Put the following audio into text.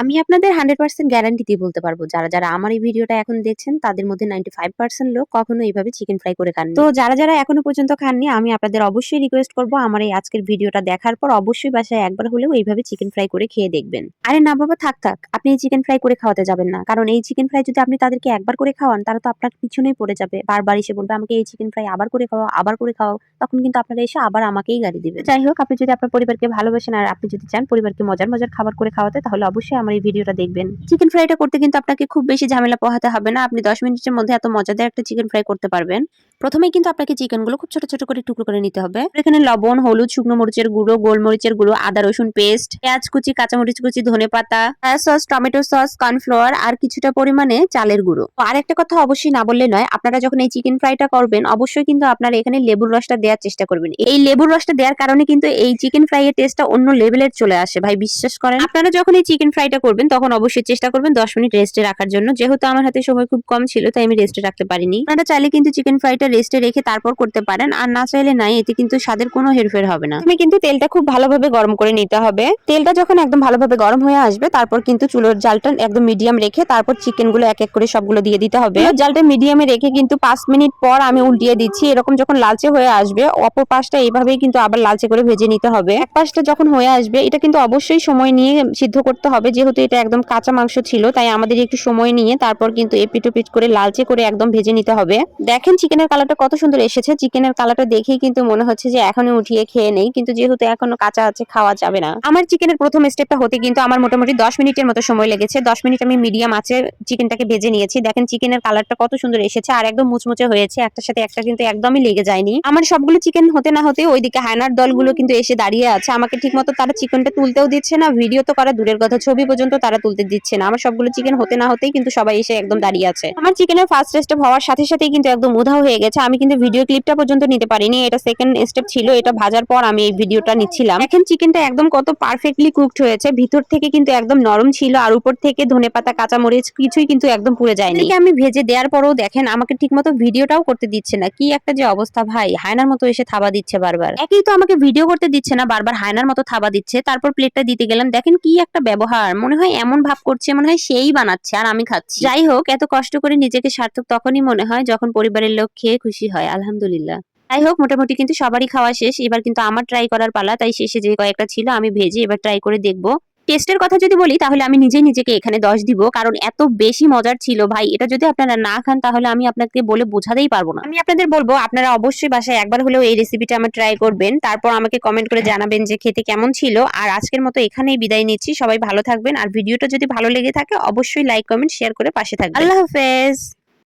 আমি আপনাদের hundred percent guarantee দিয়ে বলতে পারব, যারা যারা আমার এই ভিডিওটা এখন দেখছেন, তাদের মধ্যে নাইনটি ফাইভ পার্সেন্ট লোক কখনো এইভাবে চিকেন ফ্রাই করে খান তো যারা যারা এখনও পর্যন্ত খাননি, আমি আপনাদের অবশ্যই রিকোয়েস্ট করব আমার এই আজকের ভিডিওটা দেখার পর অবশ্যই বাসায় একবার হলেও এইভাবে চিকেন ফ্রাই করে খেয়ে দেখবেন। আরে না বাবা, থাক থাক, আপনি এই চিকেন ফ্রাই করে খাওয়াতে যাবেন না। কারণ এই চিকেন ফ্রাই যদি আপনি তাদেরকে একবার করে খাওয়ান, তারা তো আপনার পিছনেই পড়ে যাবে। বারবার এসে বলবে, আমাকে এই চিকেন ফ্রাই আবার করে খাওয়া আবার করে খাওয়াও। তখন কিন্তু আপনারা এসে আবার আমাকেই গাড়ি দিবে যাই হোক, আপনি যদি আপনার পরিবারকে ভালোবাসেন আর আপনি যদি চান পরিবারকে মজার মজার খাবার করে খাওয়াতে, তাহলে অবশ্যই আমার এই ভিডিওটা দেখবেন। চিকেন ফ্রাইটা করতে কিন্তু আপনাকে খুব বেশি ঝামেলা পোহাতে হবে না। আপনি দশ মিনিটের মধ্যে এত মজাদার একটা চিকেন ফ্রাই করতে পারবেন। প্রথমেই কিন্তু আপনাকে চিকেনগুলো খুব ছোট ছোট করে টুকরো করে নিতে হবে। এখানে লবণ, হলুদ, শুকনো মরিচের গুঁড়ো, গোলমরিচের গুঁড়ো, আদা, রসুন পেস্ট পেঁয়াজ কুচি, কাঁচামরিচ কুচি, ধনে পাতা সস টমেটো সস কর্নফ্লাওয়ার আর কিছুটা পরিমাণে চালের গুঁড়ো। আর একটা কথা অবশ্যই না বললে নয়, আপনারা যখন এই চিকেন ফ্রাইটা করবেন, অবশ্যই কিন্তু আপনারা এখানে লেবুর রসটা দেওয়ার চেষ্টা করবেন। এই লেবুর রসটা দেওয়ার কারণে কিন্তু এই চিকেন ফ্রাই এর টেস্টটা অন্য লেভেলের চলে আসে। ভাই, বিশ্বাস করেন? আপনারা যখন এই চিকেন ফ্রাইটা করবেন, তখন অবশ্যই চেষ্টা করবেন দশ মিনিট রেস্টে রাখার জন্য। যেহেতু আমার হাতে সময় খুব কম ছিল, তাই আমি রেস্টে রাখতে পারিনি। আপনারা চাইলে কিন্তু চিকেন ফ্রাইটা রেস্টে রেখে তারপর করতে পারেন, আর না চাইলে নাই, এতে কিন্তু স্বাদের কোনো হেরফের হবে না। তুমি কিন্তু তেলটা খুব ভালোভাবে গরম করে নিতে হবে। তেলটা যখন একদম ভালোভাবে গরম হয়ে আসবে, তারপর কিন্তু চুলোর জালটা একদম মিডিয়াম রেখে তারপর চিকেনগুলো এক এক করে সবগুলো দিয়ে দিতে হবে। জালটা মিডিয়ামে রেখে কিন্তু পাঁচ মিনিট পর আমি উল্টিয়ে দিচ্ছি। এরকম যখন লালচে হয়ে আসবে, অপর পাশটা এইভাবেই কিন্তু আবার লালচে করে ভেজে নিতে হবে। এক পাশটা যখন হয়ে আসবে, এটা কিন্তু অবশ্যই সময় নিয়ে সিদ্ধ করতে হবে যেহেতু এটা একদম কাঁচা মাংস ছিল, তাই আমাদের একটু সময় নিয়ে তারপর কিন্তু এপিট ওপিট করে লালচে করে একদম ভেজে নিতে হবে। দেখেন চিকেনের কালারটা কত সুন্দর এসেছে। চিকেনের কালারটা দেখেই কিন্তু মনে হচ্ছে যে এখনই উঠিয়ে খেয়ে নেই, কিন্তু যেহেতু এখনও কাঁচা আছে, খাওয়া যাবে না। আমার চিকেনের প্রথম স্টেপটা হতে কিন্তু আমার মোটামুটি দশ মিনিটের মতো সময় লেগেছে। দশ মিনিট আমি মিডিয়াম আছে চিকেনটাকে ভেজে নিয়েছি। দেখেন চিকেনের কালারটা কত সুন্দর এসেছে, আর একদম মুচমুচে হয়েছে। একটার সাথে একটা কিন্তু একদমই লেগে যায়নি। আমার সবগুলো চিকেন হতে না হতে ওইদিকে হায়নার দলগুলো কিন্তু এসে দাঁড়িয়ে আছে। আমাকে ঠিক মতো তারা চিকেনটা তুলতেও দিচ্ছে না, ভিডিও তো করা দূরের কথা, ছবি পর্যন্ত তারা তুলতে দিচ্ছে না। আমার সবগুলো চিকেন হতে না হতেই কিন্তু সবাই এসে একদম দাঁড়িয়ে আছে। আমার চিকেনের ফার্স্ট স্টেপ হওয়ার সাথে সাথেই কিন্তু একদম উধাও হয়ে গেছে। আমি কিন্তু ভিডিও ক্লিপটা পর্যন্ত নিতে পারিনি। এটা সেকেন্ড স্টেপ ছিল। এটা ভাজার পর আমি এই ভিডিওটা নিচ্ছিলাম। এখন চিকেনটা একদম কত পারফেক্টলি কুকড হয়েছে। ভিতর থেকে কিন্তু একদম নরম ছিল আর উপর থেকে ধনে ধনেপাতা কাঁচামরিচ কিছুই কিন্তু একদম পুড়ে যায়নি। আমি ভেজে দেওয়ার পরেও দেখেন, আমাকে ঠিকমতো ভিডিওটাও করতে দিচ্ছে না। কি একটা যে অবস্থা ভাই। হায়নার মতো এসে থাবা দিচ্ছে বারবার। একই তো আমাকে ভিডিও করতে দিচ্ছে না, বারবার হায়নার মতো থাবা দিচ্ছে। তারপর প্লেটটা দিতে গেলাম। দেখেন কি একটা ব্যবহার। মনে হয় এমন ভাব করছে, মনে হয় সেই বানাচ্ছে আর আমি খাচ্ছি। যাই হোক, এত কষ্ট করে নিজেকে সার্থক তখনই মনে হয় যখন পরিবারের লোক খেয়ে খুশি হয়, আলহামদুলিল্লাহ। যাই হোক, মোটামুটি কিন্তু সবারই খাওয়া শেষ। এবার কিন্তু আমার ট্রাই করার পালা, তাই শেষে যে কয়েকটা ছিল আমি ভেজে এবার ট্রাই করে দেখব। টেস্টের কথা যদি বলি, তাহলে আমি নিজেই নিজেকে এখানে দশ দিব। কারণ এত বেশি মজার ছিল ভাই, এটা যদি আপনারা না খান, তাহলে আমি আপনাকে বলে বোঝাতেই পারব না। আমি আপনাদের বলব, আপনারা অবশ্যই বাসায় একবার হলেও এই রেসিপিটা আমার ট্রাই করবেন। তারপর আমাকে কমেন্ট করে জানাবেন যে খেতে কেমন ছিল। আর আজকের মতো এখানেই বিদায় নিচ্ছি। সবাই ভালো থাকবেন। আর ভিডিওটা যদি ভালো লেগে থাকে, অবশ্যই লাইক কমেন্ট শেয়ার করে পাশে থাকবেন। আল্লাহ হাফেজ।